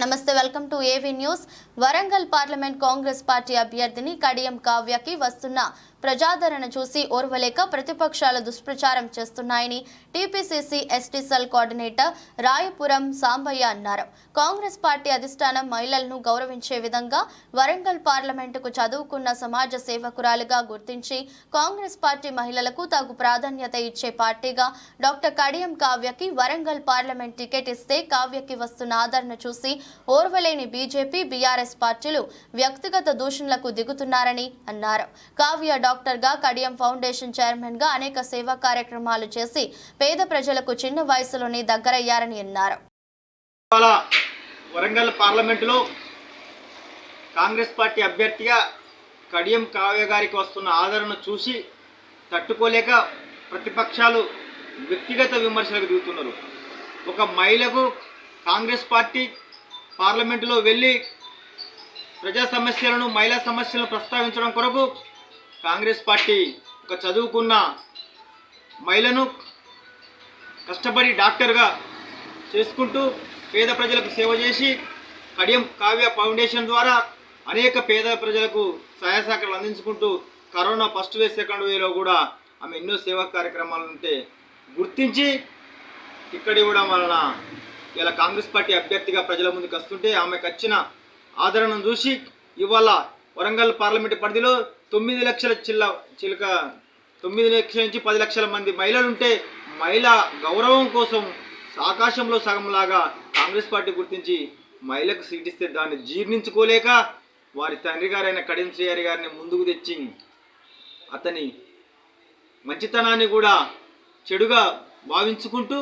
నమస్తే welcome to AV news. Warangal parliament Congress party అభ్యర్థిని కడియం కావ్యకి వస్తున్న ప్రజాదరణ చూసి ఓర్వలేక ప్రతిపక్షాలు దుష్ప్రచారం చేస్తున్నాయని TPCC ST cell coordinator Rayapuram Sambaiah అన్నారు. కాంగ్రెస్ పార్టీ అధిష్టానం మహిళలను గౌరవించే విధంగా వరంగల్ పార్లమెంటుకు చదువుకున్న సమాజ సేవకురాలుగా గుర్తించి కాంగ్రెస్ పార్టీ మహిళలకు తగు ప్రాధాన్యత ఇచ్చే పార్టీగా డాక్టర్ కడియం కావ్యకి వరంగల్ పార్లమెంట్ టికెట్ ఇస్తే కావ్యకి వస్తున్న ఆదరణ చూసి ఓర్వలేని బీజేపీ బీఆర్ఎస్ పార్టీలు వ్యక్తిగత దూషణలకు దిగుతున్నారని అన్నారు. కావ్య డాక్టర్ డాక్టర్గా కడియం ఫౌండేషన్ చైర్మన్గా అనేక సేవా కార్యక్రమాలు చేసి పేద ప్రజలకు చిన్న వయసులోనే దగ్గరయ్యారని అన్నారు. వరంగల్ పార్లమెంటులో కాంగ్రెస్ పార్టీ అభ్యర్థిగా కడియం కావ్య గారికి వస్తున్న ఆదరణ చూసి తట్టుకోలేక ప్రతిపక్షాలు వ్యక్తిగత విమర్శలకు దిగుతున్నారు. ఒక మహిళకు కాంగ్రెస్ పార్టీ పార్లమెంటులో వెళ్ళి ప్రజా సమస్యలను మహిళా సమస్యలను ప్రస్తావించడం కొరకు కాంగ్రెస్ పార్టీ ఒక చదువుకున్న మహిళను కష్టపడి డాక్టర్గా చేసుకుంటూ పేద ప్రజలకు సేవ చేసి కడియం కావ్య ఫౌండేషన్ ద్వారా అనేక పేద ప్రజలకు సహాయ సహకారాలు అందించుకుంటూ కరోనా ఫస్ట్ వేవ్ సెకండ్ వేలో కూడా ఆమె ఎన్నో సేవా కార్యక్రమాలు ఉంటే గుర్తించి ఇక్కడ ఇవ్వడం వలన ఇలా కాంగ్రెస్ పార్టీ అభ్యర్థిగా ప్రజల ముందుకు వస్తుంటే ఆమెకు వచ్చిన ఆదరణను చూసి ఇవాళ వరంగల్ పార్లమెంటు పరిధిలో తొమ్మిది లక్షల చిల్ల చిలుక తొమ్మిది లక్షల నుంచి పది లక్షల మంది మహిళలు ఉంటే మహిళ గౌరవం కోసం ఆకాశంలో సగంలాగా కాంగ్రెస్ పార్టీ గుర్తించి మహిళకు సీటిస్తే దాన్ని జీర్ణించుకోలేక వారి తండ్రి గారైన కడియం శ్రీహరి గారిని ముందుకు తెచ్చి అతని మంచితనాన్ని కూడా చెడుగా భావించుకుంటూ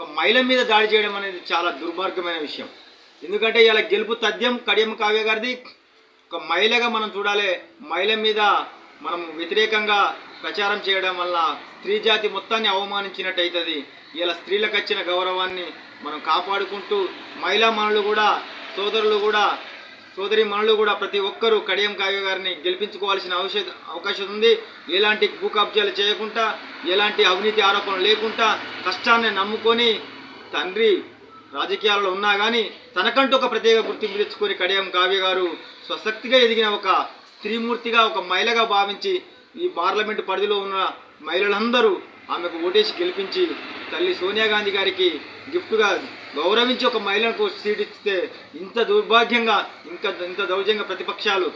ఒక మహిళ మీద దాడి చేయడం అనేది చాలా దుర్మార్గమైన విషయం. ఎందుకంటే ఇలా గెలుపు తథ్యం కడియం కావ్య గారిది. ఒక మహిళగా మనం చూడాలి మహిళ మీద మనం వ్యతిరేకంగా ప్రచారం చేయడం వల్ల స్త్రీ జాతి మొత్తాన్ని అవమానించినట్టు అవుతుంది ఇలా స్త్రీలకు వచ్చిన గౌరవాన్ని మనం కాపాడుకుంటూ మహిళా మనులు కూడా సోదరులు కూడా సోదరి మనులు కూడా ప్రతి ఒక్కరూ కడియం కావ్య గారిని గెలిపించుకోవాల్సిన అవసర అవకాశం ఉంది. ఎలాంటి భూ కబ్జాలు చేయకుండా ఎలాంటి అవినీతి ఆరోపణలు లేకుండా కష్టాన్ని నమ్ముకొని తండ్రి రాజకీయాల్లో ఉన్నా కానీ తనకంటూ ఒక ప్రత్యేక గుర్తింపు తెచ్చుకొని కడియం కావ్య గారు స్వశక్తిగా ఎదిగిన ఒక స్త్రీమూర్తిగా ఒక మహిళగా భావించి ఈ పార్లమెంటు పరిధిలో ఉన్న మహిళలందరూ ఆమెకు ఓటేసి గెలిపించి తల్లి సోనియా గాంధీ గారికి గిఫ్ట్గా గౌరవించి ఒక మహిళకు సీట్ ఇస్తే ఇంత దౌర్భాగ్యంగా ఇంకా ఇంత దౌర్జంగా ప్రతిపక్షాలు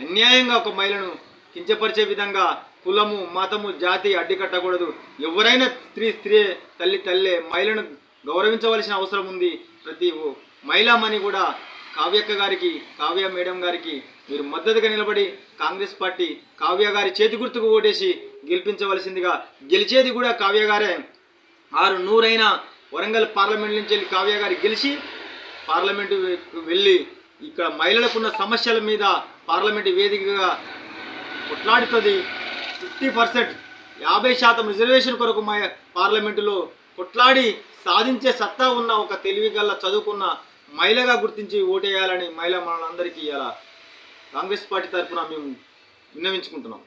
అన్యాయంగా ఒక మహిళను కించపరిచే విధంగా కులము మతము జాతి అడ్డుకట్టకూడదు. ఎవరైనా స్త్రీ స్త్రీ తల్లి తల్లే మహిళను గౌరవించవలసిన అవసరం ఉంది. ప్రతి ఓ మహిళామణి కూడా కావ్యక్క గారికి కావ్య మేడం గారికి మీరు మద్దతుగా నిలబడి కాంగ్రెస్ పార్టీ కావ్య గారి చేతి గుర్తుకు ఓటేసి గెలిపించవలసిందిగా గెలిచేది కూడా కావ్య గారే. ఆరు నూరైన వరంగల్ పార్లమెంట్ నుంచి వెళ్ళి కావ్య గారి గెలిచి పార్లమెంటు వెళ్ళి ఇక్కడ మహిళలకున్న సమస్యల మీద పార్లమెంటు వేదికగా కొట్లాడుతుంది. ఫిఫ్టీ పర్సెంట్ యాభై శాతం రిజర్వేషన్ కొరకు మా పార్లమెంటులో కొట్లాడి సాధించే సత్తా ఉన్న ఒక తెలివిగల్ల చదువుకున్న మహిళగా గుర్తించి ఓటేయాలని మహిళ మనందరికీ ఇలా కాంగ్రెస్ పార్టీ తరఫున మేము విన్నవించుకుంటున్నాం.